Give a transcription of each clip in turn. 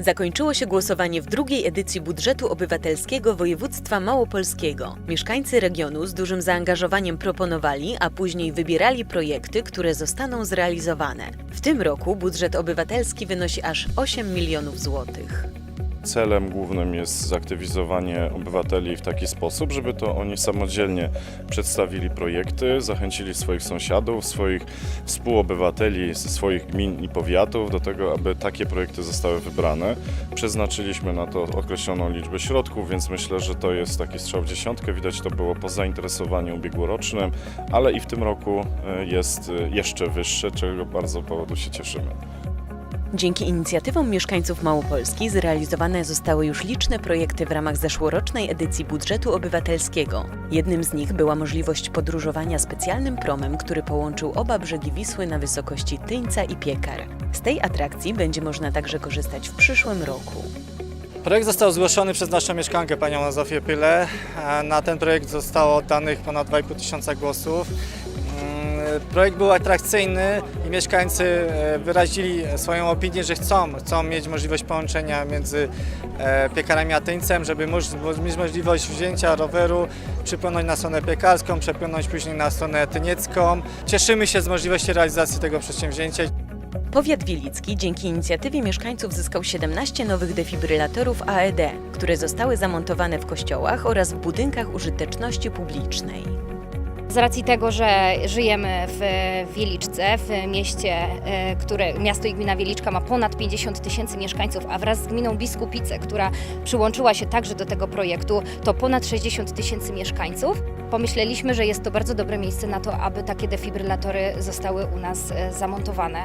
Zakończyło się głosowanie w drugiej edycji budżetu obywatelskiego województwa małopolskiego. Mieszkańcy regionu z dużym zaangażowaniem proponowali, a później wybierali projekty, które zostaną zrealizowane. W tym roku budżet obywatelski wynosi aż 8 milionów złotych. Celem głównym jest zaktywizowanie obywateli w taki sposób, żeby to oni samodzielnie przedstawili projekty, zachęcili swoich sąsiadów, swoich współobywateli ze swoich gmin i powiatów do tego, aby takie projekty zostały wybrane. Przeznaczyliśmy na to określoną liczbę środków, więc myślę, że to jest taki strzał w dziesiątkę. Widać to było po zainteresowaniu ubiegłorocznym, ale i w tym roku e, jest e, jeszcze wyższe, czego bardzo powodu się cieszymy. Dzięki inicjatywom mieszkańców Małopolski zrealizowane zostały już liczne projekty w ramach zeszłorocznej edycji budżetu obywatelskiego. Jednym z nich była możliwość podróżowania specjalnym promem, który połączył oba brzegi Wisły na wysokości Tyńca i Piekar. Z tej atrakcji będzie można także korzystać w przyszłym roku. Projekt został zgłoszony przez naszą mieszkankę, panią Zofię Pyle. E, Na ten projekt zostało oddanych ponad 2,5 tysiąca głosów. Projekt był atrakcyjny i mieszkańcy e, wyrazili swoją opinię, że chcą, chcą mieć możliwość połączenia między e, piekarami a Tyńcem, żeby mieć możliwość wzięcia roweru, przypłynąć na stronę piekarską, przepłynąć później na stronę tyniecką. Cieszymy się z możliwości realizacji tego przedsięwzięcia. Powiat Wilicki dzięki inicjatywie mieszkańców zyskał 17 nowych defibrylatorów AED, które zostały zamontowane w kościołach oraz w budynkach użyteczności publicznej. Z racji tego, że żyjemy w Wieliczce, w mieście, e, które miasto i gmina Wieliczka ma ponad 50 tysięcy mieszkańców, a wraz z gminą Biskupice, która przyłączyła się także do tego projektu, to ponad 60 tysięcy mieszkańców. Pomyśleliśmy, że jest to bardzo dobre miejsce na to, aby takie defibrylatory zostały u nas e, zamontowane.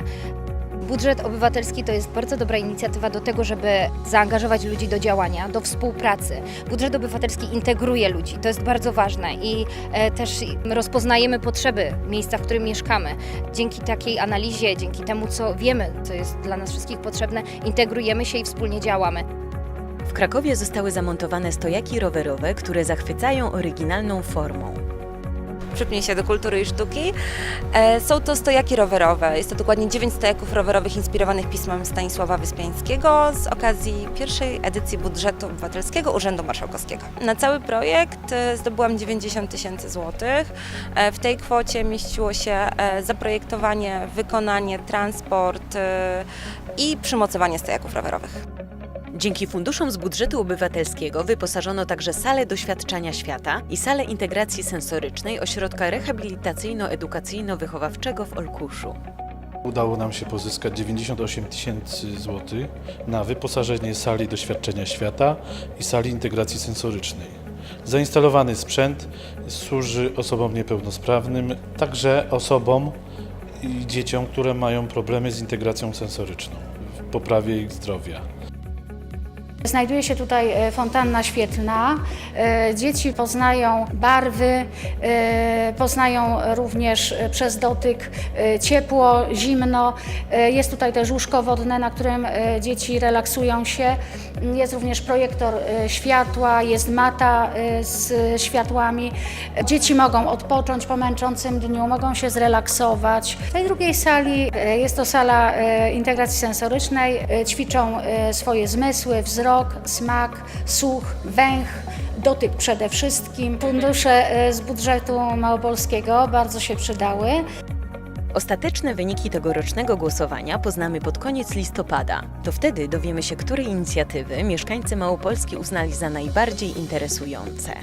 Budżet obywatelski to jest bardzo dobra inicjatywa do tego, żeby zaangażować ludzi do działania, do współpracy. Budżet obywatelski integruje ludzi, to jest bardzo ważne i e, też rozpoznajemy potrzeby miejsca, w którym mieszkamy. Dzięki takiej analizie, dzięki temu, co wiemy, co jest dla nas wszystkich potrzebne, integrujemy się i wspólnie działamy. W Krakowie zostały zamontowane stojaki rowerowe, które zachwycają oryginalną formą. Przypnie się do kultury i sztuki. E, Są to stojaki rowerowe. Jest to dokładnie 9 stojaków rowerowych inspirowanych pismem Stanisława Wyspiańskiego z okazji pierwszej edycji budżetu obywatelskiego Urzędu Marszałkowskiego. Na cały projekt e, zdobyłam 90 tysięcy złotych. E, W tej kwocie mieściło się zaprojektowanie, wykonanie, transport i przymocowanie stojaków rowerowych. Dzięki funduszom z budżetu obywatelskiego wyposażono także salę doświadczania świata i salę integracji sensorycznej ośrodka rehabilitacyjno-edukacyjno-wychowawczego w Olkuszu. Udało nam się pozyskać 98 tysięcy złotych na wyposażenie sali doświadczenia świata i sali integracji sensorycznej. Zainstalowany sprzęt służy osobom niepełnosprawnym, także osobom i dzieciom, które mają problemy z integracją sensoryczną w poprawie ich zdrowia. Znajduje się tutaj e, fontanna świetlna. E, Dzieci poznają barwy, e, poznają również przez dotyk ciepło, zimno. Jest tutaj też łóżko wodne, na którym dzieci relaksują się. Jest również projektor światła, jest mata z światłami. Dzieci mogą odpocząć po męczącym dniu, mogą się zrelaksować. W tej drugiej sali jest to sala integracji sensorycznej. Ćwiczą swoje zmysły, wzrok, smak, słuch, węch. Dotyk przede wszystkim. Fundusze e, z budżetu małopolskiego bardzo się przydały. Ostateczne wyniki tegorocznego głosowania poznamy pod koniec listopada. To wtedy dowiemy się, które inicjatywy mieszkańcy Małopolski uznali za najbardziej interesujące.